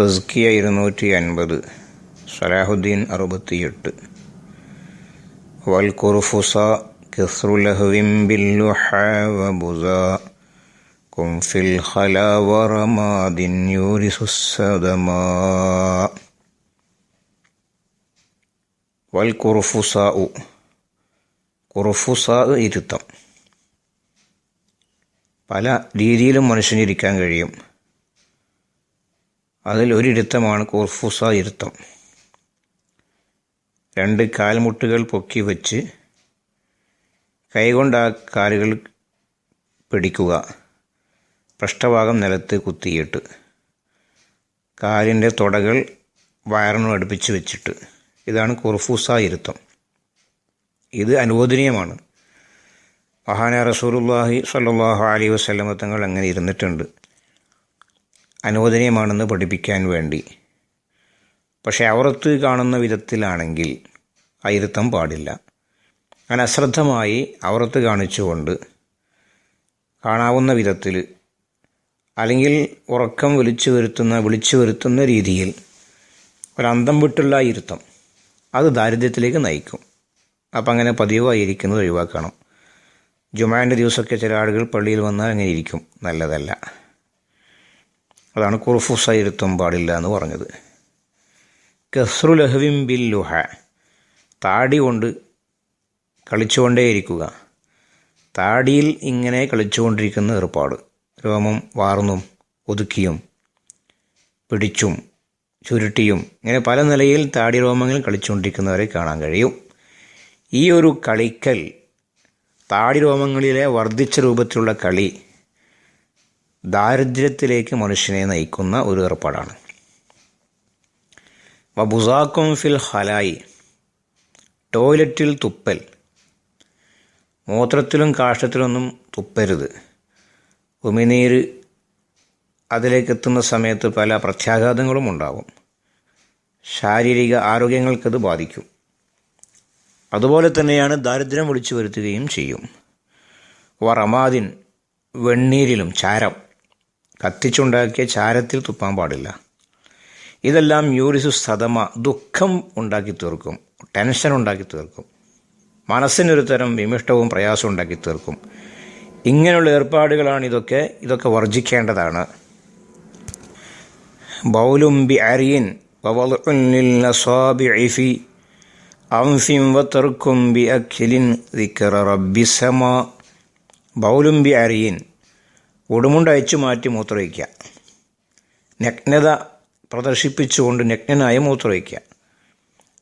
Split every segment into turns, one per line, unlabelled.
തസ്കിയ ഇരുന്നൂറ്റി അൻപത് സലാഹുദ്ദീൻ അറുപത്തിയെട്ട്. വൽ കുർഫുസ ഇരുത്തം. പല രീതിയിലും മനുഷ്യനിരിക്കാൻ കഴിയും. അതിൽ ഒരിരുത്തമാണ് കുർഫുസ ഇരുത്തം. രണ്ട് കാൽമുട്ടുകൾ പൊക്കി വച്ച് കൈകൊണ്ട് ആ കാലുകൾ പിടിക്കുക. പൃഷ്ഠഭാഗം നിലത്ത് കുത്തിയിട്ട് കാലിന്റെ തുടകൾ വയറിനും അടുപ്പിച്ച് വെച്ചിട്ട്. ഇതാണ് കുർഫൂസ ഇരുത്തം. ഇത് അനുവദനീയമാണ്. മഹാന റസൂലുല്ലാഹി സ്വല്ലല്ലാഹു അലൈഹി വസല്ലമ തങ്ങൾ അങ്ങനെ ഇരുന്നിട്ടുണ്ട്. അനുവദനീയമാണെന്ന് പഠിപ്പിക്കാൻ വേണ്ടി. പക്ഷേ അവർത്ത് കാണുന്ന വിധത്തിലാണെങ്കിൽ അയിരുത്തം പാടില്ല. അങ്ങനെ അശ്രദ്ധമായി അവർത്ത് കാണിച്ചുകൊണ്ട് കാണാവുന്ന വിധത്തിൽ അല്ലെങ്കിൽ ഉറക്കം വിളിച്ചു വരുത്തുന്ന വിളിച്ചു വരുത്തുന്ന രീതിയിൽ ഒരന്തം വിട്ടുള്ള ഇരുത്തം അത് ദാരിദ്ര്യത്തിലേക്ക് നയിക്കും. അപ്പം അങ്ങനെ പതിവായിരിക്കുന്നത് ഒഴിവാക്കണം. ജുമാന്റെ ദിവസമൊക്കെ ചില ആളുകൾ പള്ളിയിൽ വന്നാൽ അങ്ങനെ ഇരിക്കും. നല്ലതല്ല. അതാണ് കുർഫുസ ഇരുത്തം പാടില്ല എന്ന് പറഞ്ഞത്. കസ്രു ലഹവിം ബിൽ ലുഹ. താടി കൊണ്ട് കളിച്ചുകൊണ്ടേയിരിക്കുക. താടിയിൽ ഇങ്ങനെ കളിച്ചുകൊണ്ടിരിക്കുന്ന ഏർപ്പാട്. രോമം വാർന്നും ഒതുക്കിയും പിടിച്ചും ചുരുട്ടിയും ഇങ്ങനെ പല നിലയിൽ താടി രോമങ്ങൾ കളിച്ചുകൊണ്ടിരിക്കുന്നവരെ കാണാൻ കഴിയും. ഈ ഒരു കളിക്കൽ താടി രോമങ്ങളിലെ വർദ്ധിച്ച രൂപത്തിലുള്ള കളി ദാരിദ്ര്യത്തിലേക്ക് മനുഷ്യനെ നയിക്കുന്ന ഒരു ഏർപ്പാടാണ്. വബുസാക്കും ഫിൽ ഹലായി ടോയ്ലറ്റിൽ തുപ്പൽ. മൂത്രത്തിലും കാഷ്ടത്തിലൊന്നും തുപ്പരുത്. ഉമിനീര് അതിലേക്ക് എത്തുന്ന സമയത്ത് പല പ്രത്യാഘാതങ്ങളും ഉണ്ടാകും ശാരീരിക ആരോഗ്യങ്ങൾക്കത് ബാധിക്കും. അതുപോലെ തന്നെയാണ് ദാരിദ്ര്യം വിളിച്ചു വരുത്തുകയും ചെയ്യും. വറമാദിൻ വെണ്ണീരിലും ചാരം. കത്തിച്ചുണ്ടാക്കിയ ചാരത്തിൽ തുപ്പാൻ പാടില്ല. ഇതെല്ലാം യൂരിസു സദമ ദുഃഖം ഉണ്ടാക്കി തീർക്കും ടെൻഷൻ ഉണ്ടാക്കി തീർക്കും മനസ്സിനൊരു തരം വിമിഷ്ടവും പ്രയാസവും ഉണ്ടാക്കി തീർക്കും. ഇങ്ങനെയുള്ള ഏർപ്പാടുകളാണ് ഇതൊക്കെ ഇതൊക്കെ വർജിക്കേണ്ടതാണ്. ബൗലും ബി അരിയൻ അംഫിം ബി അഖിലിൻ ബൗലും ബി അരിയൻ ഉടുമുണ്ട് അയച്ചു മാറ്റി മൂത്രമൊഴിക്കുക. നഗ്നത പ്രദർശിപ്പിച്ചുകൊണ്ട് നഗ്നനായി മൂത്രമൊഴിക്കുക.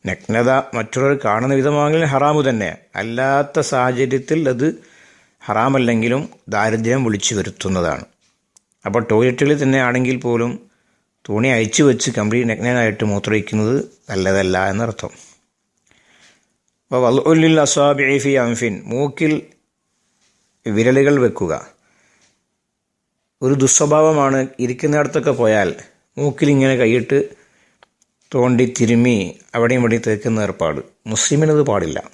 നഗ്നത മറ്റുള്ളവർ കാണുന്ന വിധമാണെങ്കിൽ ഹറാമു തന്നെ. അല്ലാത്ത സാഹചര്യത്തിൽ അത് ഹറാമല്ലെങ്കിലും ദാരിദ്ര്യം വിളിച്ചു വരുത്തുന്നതാണ്. അപ്പോൾ ടോയ്ലറ്റിൽ തന്നെ ആണെങ്കിൽ പോലും തുണി അയച്ചു വെച്ച് കംപ്ലീറ്റ് നഗ്നനായിട്ട് മൂത്രയിക്കുന്നത് നല്ലതല്ല എന്നർത്ഥം. അപ്പോൾ വല്ലുൽ അസാബി ഫി അംഫിൻ മൂക്കിൽ വിരലുകൾ വെക്കുക. ഒരു ദുസ്വഭാവമാണ് ഇരിക്കുന്നിടത്തൊക്കെ പോയാൽ മൂക്കിൽ ഇങ്ങനെ കൈയിട്ട് തോണ്ടി തിരുമ്മി അവിടെയും ഇവിടെ തേക്കുന്ന ഏർപ്പാട്. മുസ്ലിമിനത് പാടില്ല.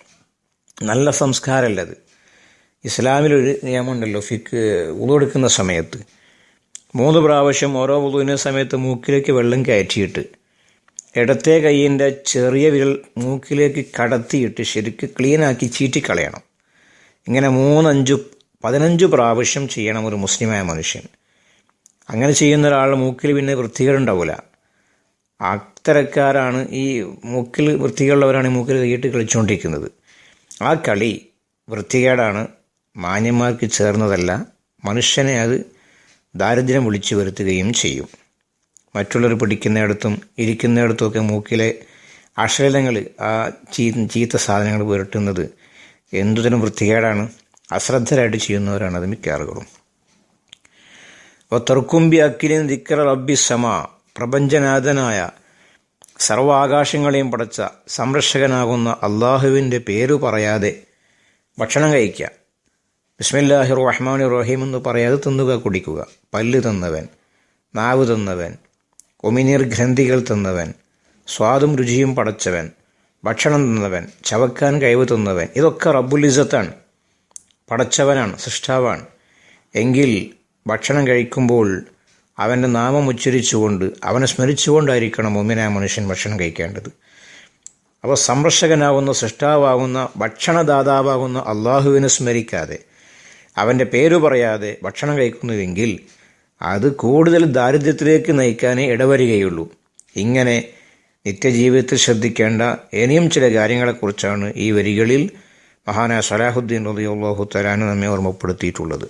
നല്ല സംസ്കാരമല്ല അത്? ഇസ്ലാമിലൊരു നിയമമുണ്ടല്ലോ ഫിക്ക് ഉളവെടുക്കുന്ന സമയത്ത്. മൂന്ന് പ്രാവശ്യം ഓരോ ഉളുവിന സമയത്ത് മൂക്കിലേക്ക് വെള്ളം കയറ്റിയിട്ട് ഇടത്തെ കൈയിന്റെ ചെറിയ വിരൽ മൂക്കിലേക്ക് കടത്തിയിട്ട് ശരിക്ക് ക്ലീനാക്കി ചീറ്റിക്കളയണം. ഇങ്ങനെ മൂന്നഞ്ചു പതിനഞ്ച് പ്രാവശ്യം ചെയ്യണം ഒരു മുസ്ലിമായ മനുഷ്യൻ. അങ്ങനെ ചെയ്യുന്ന ഒരാളുടെ മൂക്കിൽ പിന്നെ വൃത്തികളുണ്ടാവില്ല അത്തരക്കാരാണ് ഈ മൂക്കിൽ വൃത്തികളുള്ളവരാണ് ഈ മൂക്കിൽ കൈയിട്ട് കളിച്ചുകൊണ്ടിരിക്കുന്നത്. ആ കളി വൃത്തികേടാണ് മാന്യന്മാർക്ക് ചേർന്നതല്ല മനുഷ്യനെ അത് ദാരിദ്ര്യം വിളിച്ചു വരുത്തുകയും ചെയ്യും. മറ്റുള്ളവർ പിടിക്കുന്നിടത്തും ഇരിക്കുന്നിടത്തുമൊക്കെ മൂക്കിലെ അശ്ലീലങ്ങൾ ആ ചീ ചീത്ത സാധനങ്ങൾ പുരട്ടുന്നത് എന്തുതരം വൃത്തികേടാണ്? അശ്രദ്ധരായിട്ട് ചെയ്യുന്നവരാണ് അത് മിക്കാറുകളും അപ്പോൾ തെർക്കുംബി അക്കിലിൻ ദിക്കറ റബ്ബി സമ പ്രപഞ്ചനാഥനായ സർവാകാശങ്ങളെയും പടച്ച സംരക്ഷകനാകുന്ന അള്ളാഹുവിന്റെ പേരു പറയാതെ ഭക്ഷണം കഴിക്കുക. ബിസ്മില്ലാഹി റഹ്മാൻ റഹീം എന്ന് പറയാതെ തിന്നുക കുടിക്കുക. പല്ല് തന്നവൻ നാവ് തന്നവൻ ഒമിനീർ ഗ്രന്ഥികൾ തന്നവൻ സ്വാദും രുചിയും പടച്ചവൻ ഭക്ഷണം തന്നവൻ ചവക്കാൻ കഴിവ് തന്നവൻ ഇതൊക്കെ റബ്ബുലിസത്താണ് പടച്ചവനാണ് സൃഷ്ടാവാണ്. എങ്കിൽ ഭക്ഷണം കഴിക്കുമ്പോൾ അവന്റെ നാമം ഉച്ചരിച്ചുകൊണ്ട് അവനെ സ്മരിച്ചുകൊണ്ടായിരിക്കണം മുമ്പിനെ മനുഷ്യൻ ഭക്ഷണം കഴിക്കേണ്ടത്. അപ്പോൾ സംരക്ഷകനാകുന്ന സൃഷ്ടാവാകുന്ന ഭക്ഷണദാതാവാകുന്ന അള്ളാഹുവിനെ സ്മരിക്കാതെ അവന്റെ പേര് പറയാതെ ഭക്ഷണം കഴിക്കുന്നുവെങ്കിൽ അത് കൂടുതൽ ദാരിദ്ര്യത്തിലേക്ക് നയിക്കാനേ ഇടവരികയുള്ളൂ. ഇങ്ങനെ നിത്യജീവിതത്തിൽ ശ്രദ്ധിക്കേണ്ട ഇനിയും ചില കാര്യങ്ങളെക്കുറിച്ചാണ് ഈ വരികളിൽ മഹാനായ സലാഹുദ്ദീൻ റളിയല്ലാഹു തലാനു നമ്മെ ഓർമ്മപ്പെടുത്തിയിട്ടുള്ളത്.